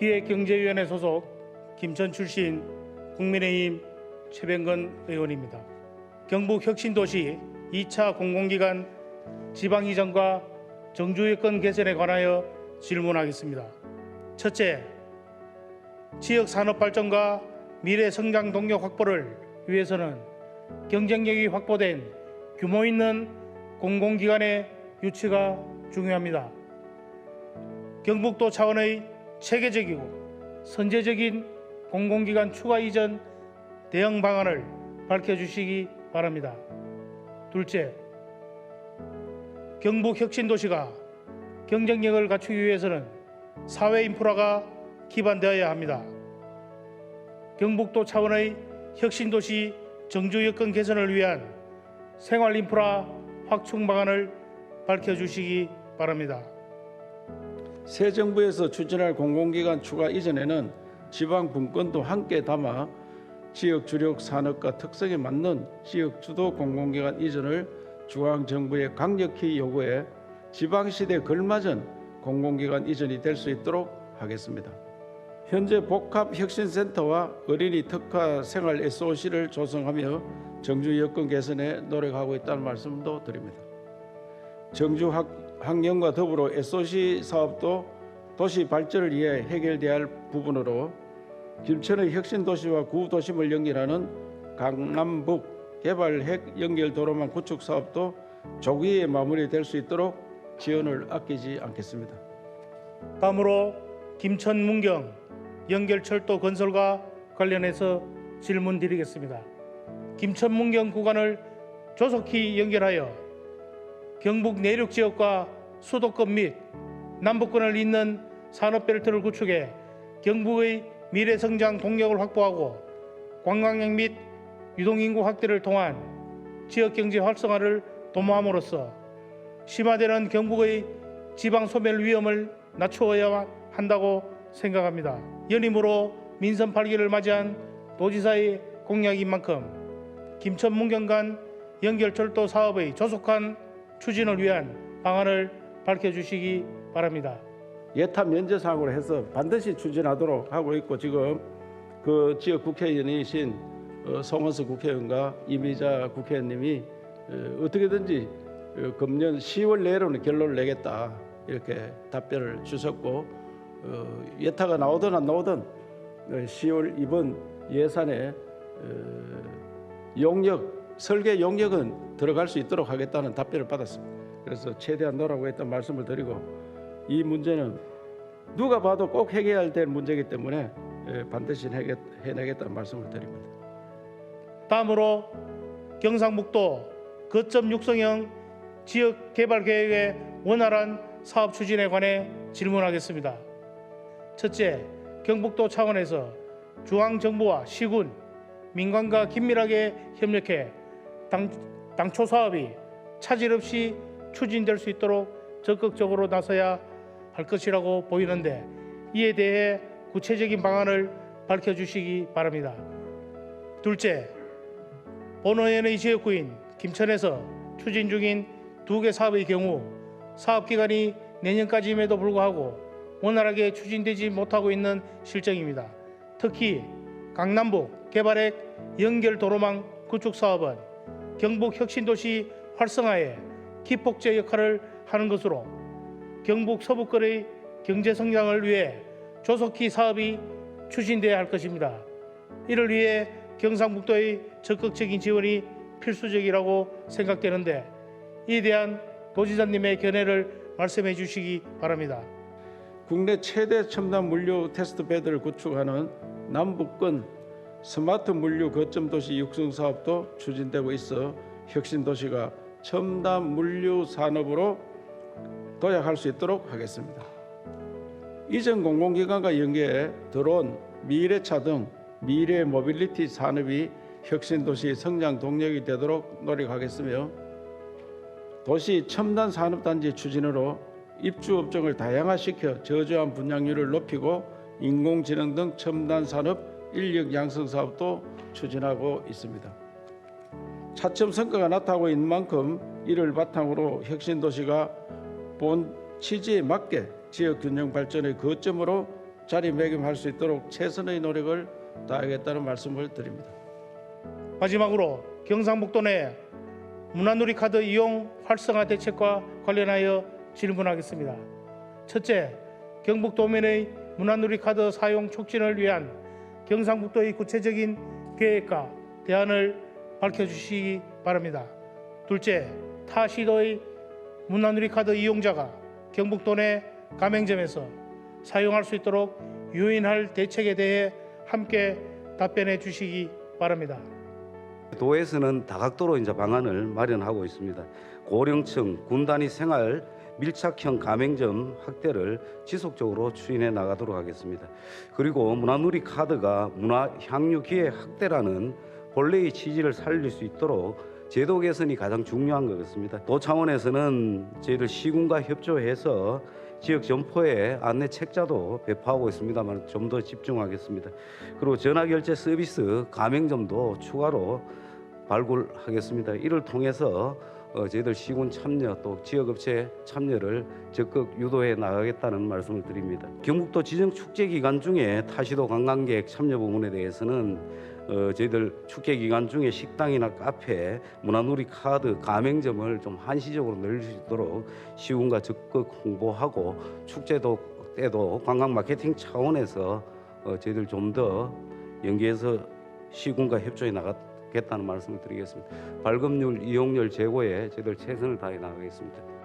기획경제위원회 소속 김천 출신 국민의힘 최병건 의원입니다. 경북 혁신도시 2차 공공기관 지방이전과 정주여건 개선에 관하여 질문하겠습니다. 첫째, 지역 산업 발전과 미래 성장 동력 확보를 위해서는 경쟁력이 확보된 규모 있는 공공기관의 유치가 중요합니다. 경북도 차원의 체계적이고 선제적인 공공기관 추가 이전 대응 방안을 밝혀주시기 바랍니다. 둘째, 경북 혁신 도시가 경쟁력을 갖추기 위해서는 사회 인프라가 기반되어야 합니다. 경북도 차원의 혁신 도시 정주 여건 개선을 위한 생활 인프라 확충 방안을 밝혀 주시기 바랍니다. 새 정부에서 추진할 공공기관 추가 이전에는 지방 분권도 함께 담아 지역 주력 산업과 특성에 맞는 지역 주도 공공기관 이전을 중앙 정부에 강력히 요구해 지방 시대에 걸맞은 공공기관 이전이 될 수 있도록 하겠습니다. 현재 복합 혁신센터와 어린이 특화 생활 SOC를 조성하며 정주 여건 개선에 노력하고 있다는 말씀도 드립니다. 정주 학, 환경과 더불어 SOC 사업도 도시 발전을 위해 해결돼야 할 부분으로 김천의 혁신 도시와 구도심을 연결하는 강남북 개발 핵 연결 도로망 구축 사업도 조기에 마무리될 수 있도록 지원을 아끼지 않겠습니다. 다음으로 김천 문경 연결철도 건설과 관련해서 질문 드리겠습니다. 김천 문경 구간을 조속히 연결하여 경북 내륙 지역과 수도권 및 남부권을 잇는 산업 벨트를 구축해 경북의 미래 성장 동력을 확보하고 관광객 및 유동인구 확대를 통한 지역 경제 활성화를 도모함으로써 심화되는 경북의 지방 소멸 위험을 낮추어야 한다고 생각합니다. 연임으로 민선 8기를 맞이한 도지사의 공약인 만큼 김천 문경 간 연결철도 사업의 조속한 추진을 위한 방안을 밝혀주시기 바랍니다. 예타 면제 사항으로 해서 반드시 추진하도록 하고 있고 지금 그 지역 국회의원이신 어, 송원석 국회의원과 이미자 국회의원님이 어, 어떻게든지 어, 금년 10월 내로는 결론을 내겠다 이렇게 답변을 주셨고 어, 예타가 나오든 안 나오든 어, 10월 이번 예산에 어, 용역 설계 용역은 들어갈 수 있도록 하겠다는 답변을 받았습니다. 그래서 최대한 노라고 했던 말씀을 드리고 이 문제는 누가 봐도 꼭 해결해야 될 문제이기 때문에 예, 반드시 해내겠다는 말씀을 드립니다. 다음으로 경상북도 거점 육성형 지역 개발 계획의 원활한 사업 추진에 관해 질문하겠습니다. 첫째, 경북도 차원에서 중앙 정부와 시군, 민간과 긴밀하게 협력해 당, 당초 사업이 차질 없이 추진될 수 있도록 적극적으로 나서야 할 것이라고 보이는데 이에 대해 구체적인 방안을 밝혀주시기 바랍니다. 둘째, 본원의 지역구인 김천에서 추진 중인 두 개 사업의 경우 사업 기간이 내년까지임에도 불구하고 원활하게 추진되지 못하고 있는 실정입니다. 특히 강남북 개발핵 연결 도로망 구축 사업은 경북 혁신도시 활성화에 기폭제 역할을 하는 것으로 경북 서부권의 경제 성장을 위해 조속히 사업이 추진돼야 할 것입니다. 이를 위해 경상북도의 적극적인 지원이 필수적이라고 생각되는데 이에 대한 도지사님의 견해를 말씀해 주시기 바랍니다. 국내 최대 첨단 물류 테스트 베드를 구축하는 남북권 스마트 물류 거점 도시 육성 사업도 추진되고 있어 혁신 도시가 첨단 물류 산업으로 도약할 수 있도록 하겠습니다. 이전 공공기관과 연계해 드론, 미래차 등 미래 모빌리티 산업이 혁신 도시 성장 동력이 되도록 노력하겠으며 도시 첨단 산업 단지 추진으로 입주 업종을 다양화시켜 저조한 분양률을 높이고 인공지능 등 첨단 산업 인력 양성 사업도 추진하고 있습니다. 차츰 성과가 나타나고 있는 만큼 이를 바탕으로 혁신 도시가 본 취지에 맞게 지역 균형 발전의 거점으로 자리매김할 수 있도록 최선의 노력을 다하겠다는 말씀을 드립니다. 마지막으로 경상북도 내 문화누리 카드 이용 활성화 대책과 관련하여 질문하겠습니다. 첫째, 경북도민의 문화누리 카드 사용 촉진을 위한 경상북도의 구체적인 계획과 대안을 밝혀주시기 바랍니다. 둘째, 타 시도의 문화누리 카드 이용자가 경북도 내 가맹점에서 사용할 수 있도록 유인할 대책에 대해 함께 답변해 주시기 바랍니다. 도에서는 다각도로 이제 방안을 마련하고 있습니다. 고령층 군단위 생활 밀착형 가맹점 확대를 지속적으로 추진해 나가도록 하겠습니다. 그리고 문화누리 카드가 문화 향유 기회 확대라는 본래의 취지를 살릴 수 있도록 제도 개선이 가장 중요한 것 같습니다. 도 차원에서는 저희들 시군과 협조해서 지역 점포에 안내 책자도 배포하고 있습니다만 좀 더 집중하겠습니다. 그리고 전화 결제 서비스 가맹점도 추가로 발굴하겠습니다. 이를 통해서 어, 저희들 시군 참여 또 지역업체 참여를 적극 유도해 나가겠다는 말씀을 드립니다. 경북도 지정 축제 기간 중에 타시도 관광객 참여 부분에 대해서는 어, 저희들 축제 기간 중에 식당이나 카페, 문화누리 카드, 가맹점을 좀 한시적으로 늘릴 수 있도록 시군과 적극 홍보하고 축제도 때도 관광 마케팅 차원에서 어, 저희들 좀 더 연계해서 시군과 협조해 나가 겠다는 말씀을 드리겠습니다. 발급률, 이용률 제고에 저희들 최선을 다해 나가겠습니다.